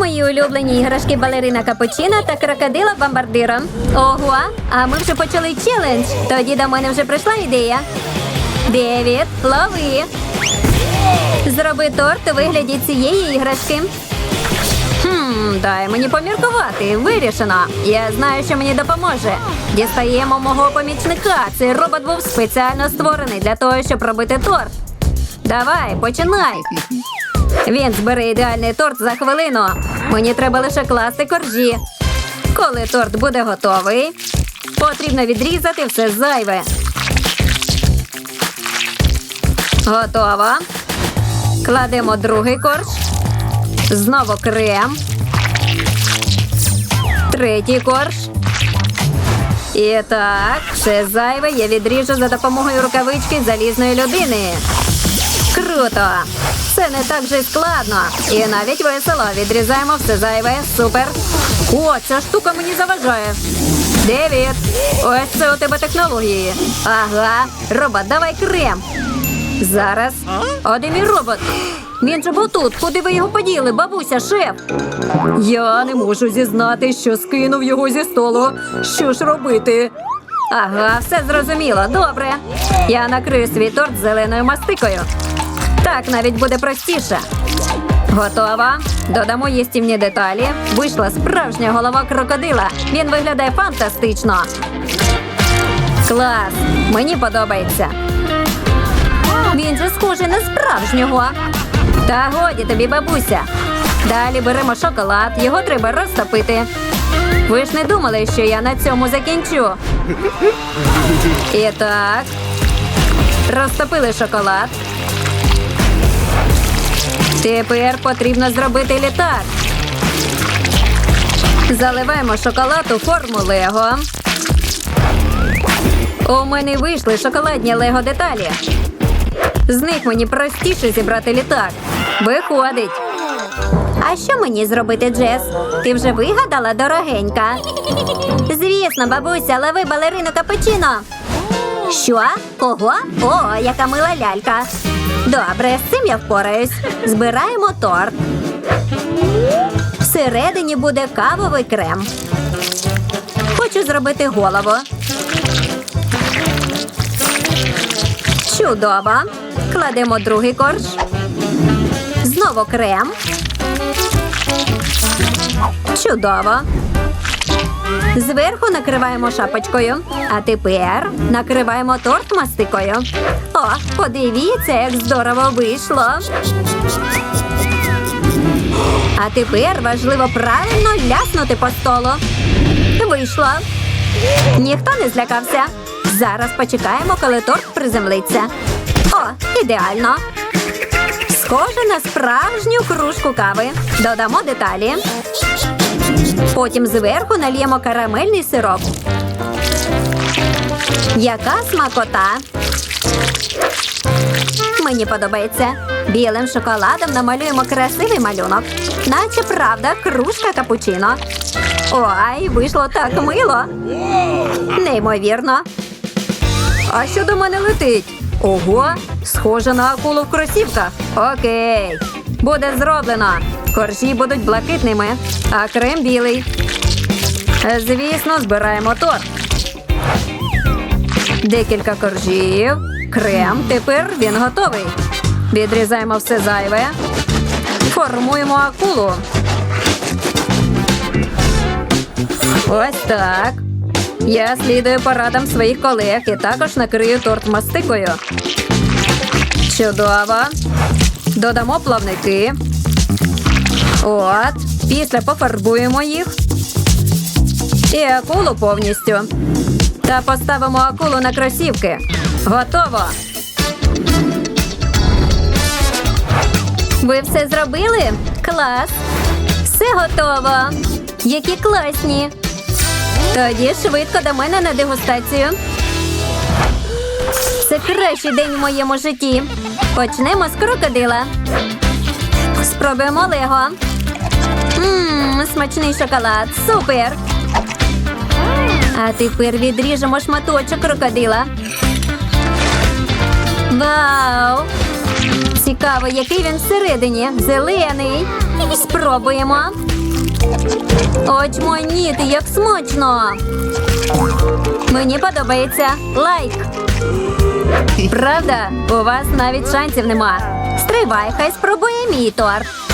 мої улюблені іграшки балерина капучино та крокодила бомбардира. Ого, а ми вже почали челендж. Тоді до мене вже прийшла ідея. Девід, лови. Зроби торт у вигляді цієї іграшки. Хм, дай мені поміркувати. Вирішено. Я знаю, що мені допоможе. Дістаємо мого помічника. Цей робот був спеціально створений для того, щоб робити торт. Давай, починай. Він збере ідеальний торт за хвилину. Мені треба лише класти коржі. Коли торт буде готовий, потрібно відрізати все зайве. Готово. Кладемо другий корж. Знову крем. Третій корж. І так, все зайве я відріжу за допомогою рукавички залізної людини. Круто! Це не так же й складно. І навіть весело. Відрізаємо все зайве. Супер. О, ця штука мені заважає. Девід, ось це у тебе технології. Ага, робот, давай крем. Зараз. А де мій робот? Він же був тут. Куди ви його поділи, бабуся, шеф? Я не можу зізнати, що скинув його зі столу. Що ж робити? Ага, все зрозуміло. Добре. Я накрию свій торт зеленою мастикою. Так навіть буде простіше. Готова. Додамо їстівні деталі. Вийшла справжня голова крокодила. Він виглядає фантастично. Клас! Мені подобається. Він же схожий на справжнього. Та годі тобі, бабуся. Далі беремо шоколад, його треба розтопити. Ви ж не думали, що я на цьому закінчу. І так. Розтопили шоколад. Тепер потрібно зробити літак. Заливаємо шоколад у форму Лего. У мене вийшли шоколадні лего деталі. З них мені простіше зібрати літак. Виходить. А що мені зробити, Джес? Ти вже вигадала, дорогенька? Звісно, бабуся, лови балерину капучино. Що? Кого? О, яка мила лялька. Добре, з цим я впораюсь. Збираємо торт. Всередині буде кавовий крем. Хочу зробити голову. Чудово. Кладемо другий корж. Знову крем. Чудово. Зверху накриваємо шапочкою. А тепер накриваємо торт мастикою. О, подивіться, як здорово вийшло. А тепер важливо правильно ляснути по столу. Вийшло. Ніхто не злякався. Зараз почекаємо, коли торт приземлиться. О, ідеально. Схоже на справжню кружку кави. Додамо деталі. Потім зверху нальємо карамельний сироп. Яка смакота? Мені подобається. Білим шоколадом намалюємо красивий малюнок. Наче правда, кружка капучино. Ой, вийшло так мило. Неймовірно. А що до мене летить? Ого, схоже на акулу в кросівках. Окей. Буде зроблено. Коржі будуть блакитними, а крем білий. Е, Звісно, збираємо торт. Декілька коржів. Крем. Тепер він готовий. Відрізаємо все зайве. Формуємо акулу. Ось так. Я слідую порадам своїх колег і також накрию торт мастикою. Чудово. Додамо плавники. От. Після пофарбуємо їх. І акулу повністю. Та поставимо акулу на кросівки. Готово. Ви все зробили? Клас. Все готово. Які класні. Тоді швидко до мене на дегустацію. Це кращий день в моєму житті. Почнемо з крокодила. Спробуємо лего. Ммм, смачний шоколад. Супер. А тепер відріжемо шматочок крокодила. Вау! Цікаво, який він всередині. Зелений. Спробуємо. Очманіти, як смачно. Мені подобається. Лайк. Правда, у вас навіть шансів нема. Стривай, хай спробує мій торт.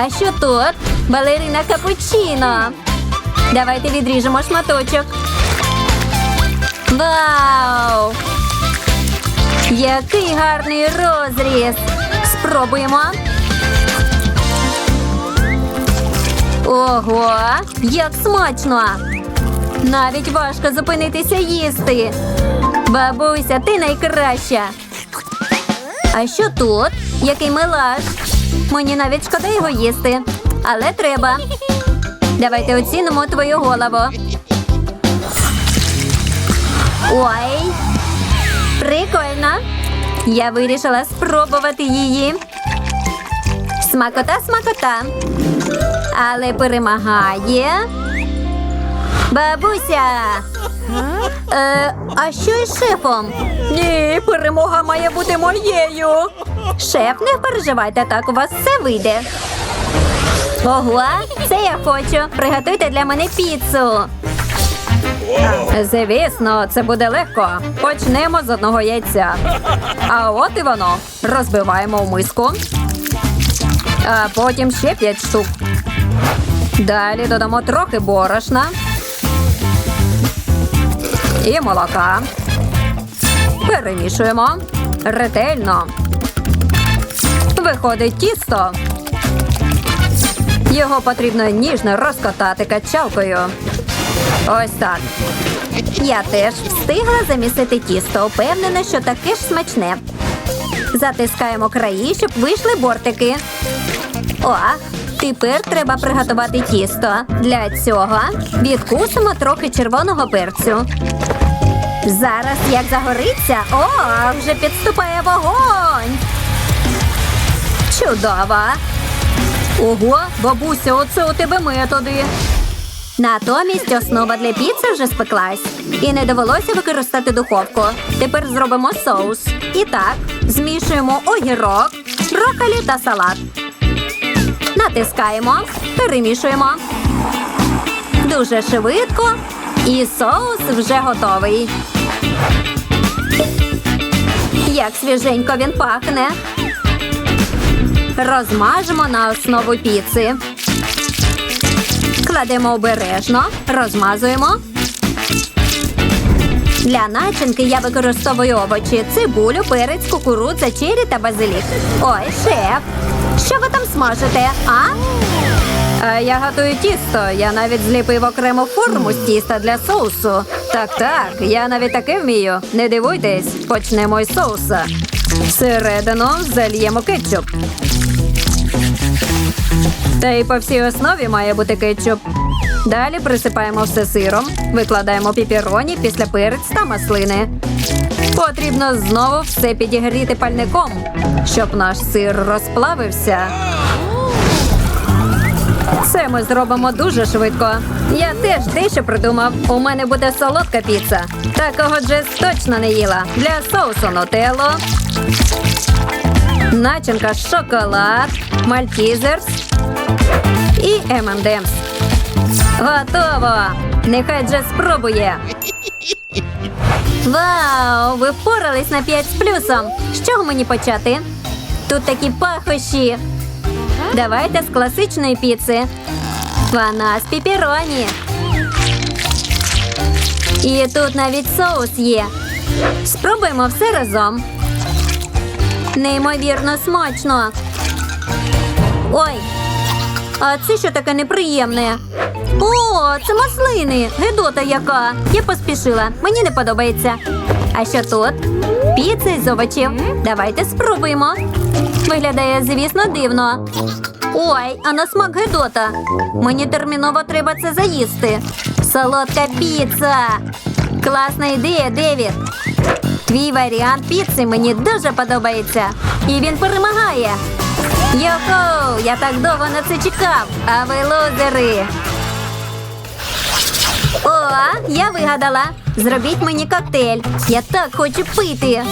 А що тут? Балерина капучино. Давайте відріжемо шматочок. Вау! Який гарний розріз! Спробуємо. Ого, як смачно! Навіть важко зупинитися їсти. Бабуся, ти найкраща. А що тут? Який милаш? Мені навіть шкода його їсти. Але треба. Давайте оцінимо твою голову. Ой, прикольно. Я вирішила спробувати її. Смакота, смакота. Але перемагає. Бабуся. Е, а що із шефом? Ні, перемога має бути моєю. Шеф, не переживайте, так у вас все вийде. Ого, це я хочу. Приготуйте для мене піцу. Звісно, це буде легко. Почнемо з одного яйця. А от і воно. Розбиваємо в миску. А потім ще п'ять штук. Далі додамо трохи борошна і молока. Перемішуємо ретельно. Виходить тісто. Його потрібно ніжно розкатати качалкою. Ось так. Я теж встигла замісити тісто. Упевнена, що таке ж смачне. Затискаємо краї, щоб вийшли бортики. О, тепер треба приготувати тісто. Для цього відкусимо трохи червоного перцю. Зараз як загориться, о, вже підступає вогонь. Чудово. Ого, бабуся, оце у тебе методи. Натомість основа для піци вже спеклась. І не довелося використати духовку. Тепер зробимо соус. І так, змішуємо огірок, брокколі та салат. Натискаємо, перемішуємо. Дуже швидко. І соус вже готовий. Як свіженько він пахне. Розмажемо на основу піци. Кладемо обережно, розмазуємо. Для начинки я використовую овочі, цибулю, перець, кукурудза, чері та базилік. Ой, шеф, що ви там смажите, а? Е, Я готую тісто. Я навіть зліпив окрему форму з тіста для соусу. Так, так, я навіть таке вмію. Не дивуйтесь, почнемо із соуса. Всередину зальємо кетчуп. Та й по всій основі має бути кетчуп. Далі присипаємо все сиром, викладаємо піпіроні після перець та маслини. Потрібно знову все підігріти пальником, щоб наш сир розплавився. Це ми зробимо дуже швидко. Я теж дещо придумав. У мене буде солодка піца. Такого Джес точно не їла. Для соусу нутелло. Начинка шоколад, мальтізерс і M&M's. Готово! Нехай Джес спробує. Вау! Ви впорались на 5 з плюсом. З чого мені почати? Тут такі пахощі. Давайте з класичної піци. Вона з піпіроні. І тут навіть соус є. Спробуємо все разом. Неймовірно смачно. Ой, а це що таке неприємне? О, це маслини. Гедота яка. Я поспішила. Мені не подобається. А що тут? Піца із овочів. Давайте спробуємо. Виглядає, звісно, дивно. Ой, а на смак гедота. Мені терміново треба це заїсти. Солодка піца. Класна ідея, Девід. Твій варіант піци мені дуже подобається. І він перемагає. Йохоу, я так довго на це чекав. А ви лузери. О, я вигадала. Зробіть мені коктейль. Я так хочу пити.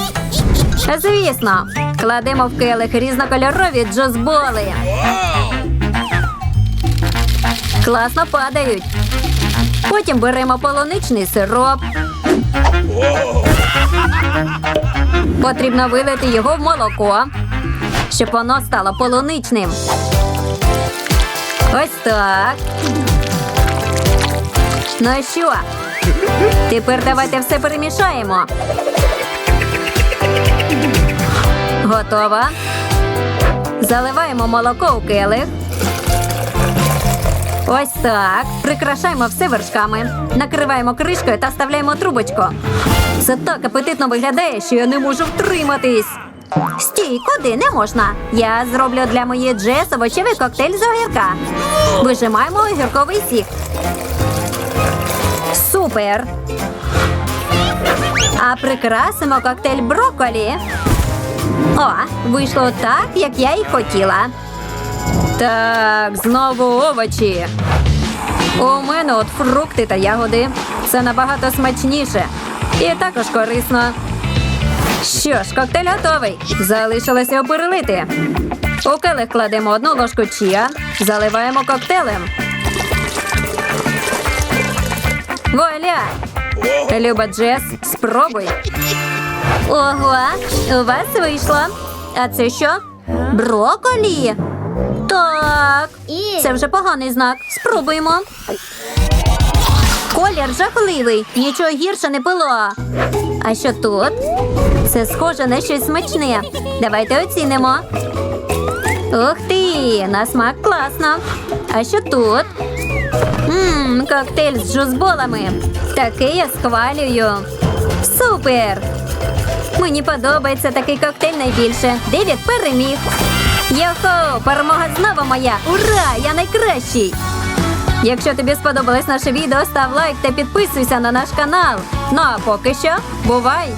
Звісно, Кладемо в келих різнокольорові джозболи. Класно падають. Потім беремо полуничний сироп. Потрібно вилити його в молоко, щоб воно стало полуничним. Ось так. Ну що? Тепер давайте все перемішаємо. Готово. Заливаємо молоко у келих. Ось так. Прикрашаємо все вершками. Накриваємо кришкою та вставляємо трубочку. Це так апетитно виглядає, що я не можу втриматись. Стій, куди не можна. Я зроблю для моєї Джес овочевий коктейль з огірка. Вижимаємо огірковий сік. Супер. А прикрасимо коктейль брокколі. О, вийшло так, як я і хотіла. Так, знову овочі. У мене от фрукти та ягоди. Це набагато смачніше. І також корисно. Що ж, коктейль готовий. Залишилося його перелити. У келих кладемо одну ложку чія, заливаємо коктейлем. Вуаля! Люба Джес, спробуй. Ого, у вас вийшло. А це що? Броколі? Так. Це вже поганий знак. Спробуємо. Колір жахливий. Нічого гірше не було. А що тут? Це схоже на щось смачне. Давайте оцінимо. Ух ти! На смак класно. А що тут? Ммм, коктейль з джузболами. Такий я схвалюю. Супер! Мені подобається такий коктейль найбільше. Девід переміг. Йохо, перемога знову моя! Ура! Я найкращий! Якщо тобі сподобалось наше відео, став лайк та підписуйся на наш канал. Ну а поки що, бувай!